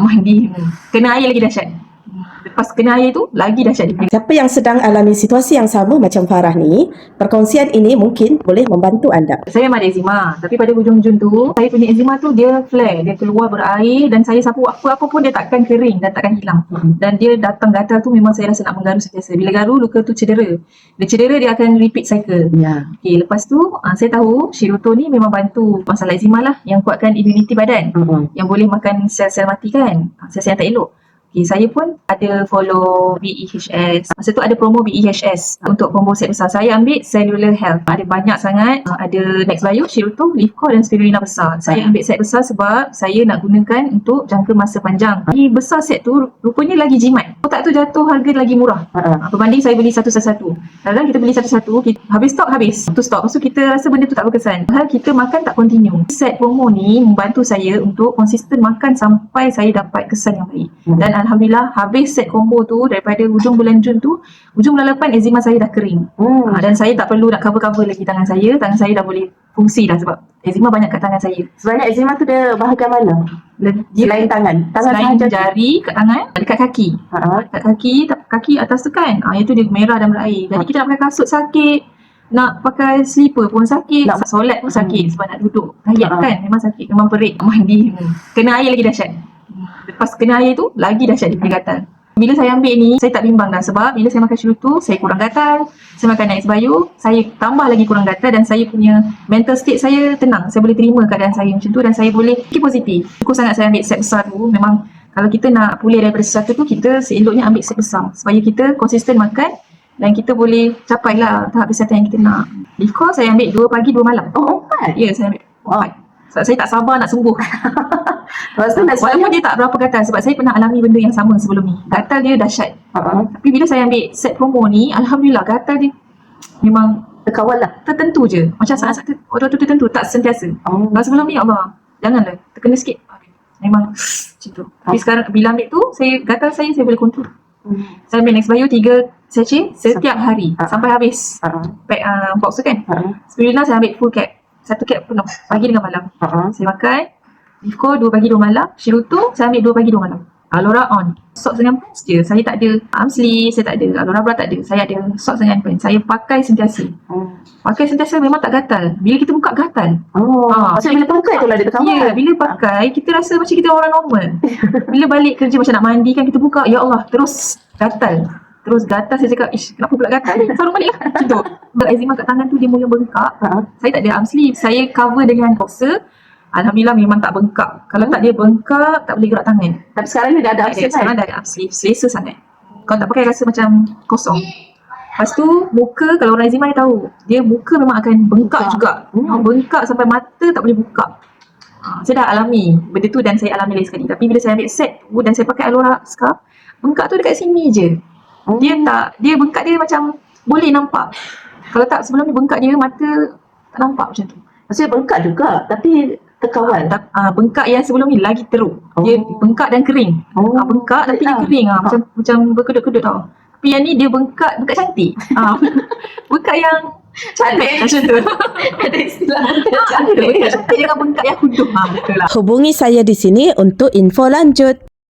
Mandi. Hmm. Kena air lagi dahsyat. Hmm. Lepas kena air tu, lagi dahsyat dia. Siapa yang sedang alami situasi yang sama macam Farah ni, perkongsian ini mungkin boleh membantu anda. Saya memang ada eczema. Tapi pada hujung-hujung tu, saya punya eczema tu dia flare. Dia keluar berair dan saya sapu apa-apa pun dia takkan kering dan takkan hilang. Dan dia datang gatal tu memang saya rasa nak menggaru sentiasa. Bila garu, luka tu cedera. Bila cedera, dia akan repeat cycle. Ya. Okay, lepas tu uh, saya tahu Shiruto ni memang bantu masalah eczema lah yang kuatkan imuniti badan. Mm-mm. Yang boleh makan sel-sel mati kan. Ah, Sel-sel yang tak elok. Okay, saya pun ada follow BEHS. Masa tu ada promo BEHS untuk combo set besar. Saya ambil cellular health. Ada banyak sangat. Ah, Ada Nextbio, Shiruto, Livco dan Spirulina besar. Saya ambil set besar sebab saya nak gunakan untuk jangka masa panjang. Di besar set tu rupanya lagi jimat. Kotak tu jatuh harga lagi murah. Uh, berbanding saya beli satu-satu. Kadang-kadang kita beli satu-satu, habis stok habis. Tu stok. Lepas tu kita rasa benda tu tak berkesan. Padahal kita makan tak continue. Set promo ni membantu saya untuk konsisten makan sampai saya dapat kesan yang baik. Hmm. Dan Alhamdulillah habis set combo tu daripada hujung bulan Jun tu, hujung bulan lepas eczema saya dah kering. Hmm. Uh, dan saya tak perlu nak cover-cover lagi tangan saya. Tangan saya dah boleh fungsi dah sebab eczema banyak kat tangan saya. Sebenarnya eczema tu dia bahagian mana? Le- Dia Selain tangan. Tangan selain sahaja. jari kat tangan, dekat kaki. Ha-ha. kat kaki kaki atas tu kan ah itu dia merah dan berair jadi kita nak pakai kasut sakit nak pakai slipper pun sakit nak solat pun sakit sebab nak duduk hayat Ah. kan memang sakit memang perik mandi kena air lagi dahsyat lepas kena air tu lagi dahsyat dia punya gatal bila saya ambil ni saya tak bimbang dah sebab bila saya makan tu saya kurang gatal saya makan Next Bio saya tambah lagi kurang gatal dan saya punya mental state saya tenang saya boleh terima keadaan saya macam tu dan saya boleh keep positif cukup sangat saya ambil set besar tu memang kalau kita nak pulih daripada sesuatu tu kita seeloknya ambil set besar supaya kita konsisten makan dan kita boleh capai lah tahap kesihatan yang kita nak. Leaf course saya ambil 2 pagi 2 malam. Oh, empat. Ya, saya ambil Wow. 4. Sebab saya tak sabar nak sembuh. Lepas tu next Walaupun dia tak berapa gatal sebab saya pernah alami benda yang sama sebelum ni. Gatal dia dahsyat. Ha-ha. Tapi bila saya ambil set promo ni, Alhamdulillah gatal dia memang Terkawal lah. tertentu je. Macam saat-saat waktu tu tertentu, tak sentiasa. Oh. Kalau sebelum ni, Allah, janganlah. Terkena sikit. Memang macam tu. Tapi sekarang bila ambil tu, saya gatal saya, saya boleh kontrol. Hmm. Saya ambil Next Bio 3 sachet setiap hari Ah. sampai habis. Ha-ha. Pack uh, box tu kan. Ha-ha. Spirulina saya ambil full cap. Satu cap penuh. Pagi dengan malam. Ha-ha. Saya makan. Livco 2 pagi 2 malam. Shiruto saya ambil 2 pagi 2 malam. Alora on. Socks dengan pants je. Saya tak ada arm sleeve. Saya tak ada. Alora bra tak ada. Saya ada socks dengan pants. Saya pakai sentiasa. Hmm. Pakai sentiasa memang tak gatal. Bila kita buka gatal. Oh, Ah, maksudnya bila pakai tu lah dia terkawal. Ya, bila pakai kita rasa macam kita orang normal. bila balik kerja macam nak mandi kan kita buka, ya Allah, terus gatal. Terus gatal saya cakap, ish, kenapa pula gatal? Sarung balik lah. Macam tu. Eczema kat tangan tu dia mula bengkak. Ha-ha. Saya tak ada arm sleeve. Saya cover dengan boxer. Alhamdulillah memang tak bengkak. Kalau tak dia bengkak, tak boleh gerak tangan. Tapi sekarang ni dah ada ada. upset Sekarang kan? dah ada arm sleeve. Selesa sangat. Kalau tak pakai rasa macam kosong. Lepas tu muka kalau orang eczema dia tahu. Dia muka memang akan bengkak Bengkak. juga. Hmm. Bengkak sampai mata tak boleh buka. Ha, saya dah alami benda tu dan saya alami lagi sekali. Tapi bila saya ambil set tu dan saya pakai Alora scarf, bengkak tu dekat sini je. Hmm. Dia tak, dia bengkak dia macam boleh nampak. Kalau tak sebelum ni bengkak dia mata tak nampak macam tu. Maksudnya bengkak juga tapi terkawal. Tak, uh, bengkak yang sebelum ni lagi teruk. Dia Oh. bengkak dan kering. Oh. Ah, bengkak tapi dia Ah. kering ah macam macam berkedut-kedut tau. Tapi yang ni dia bengkak, bengkak cantik. Ah. bengkak yang cantik macam tu. Ada istilah Ah, ada bengkak cantik dengan bengkak yang huduh. Ah betul lah. Hubungi saya di sini untuk info lanjut.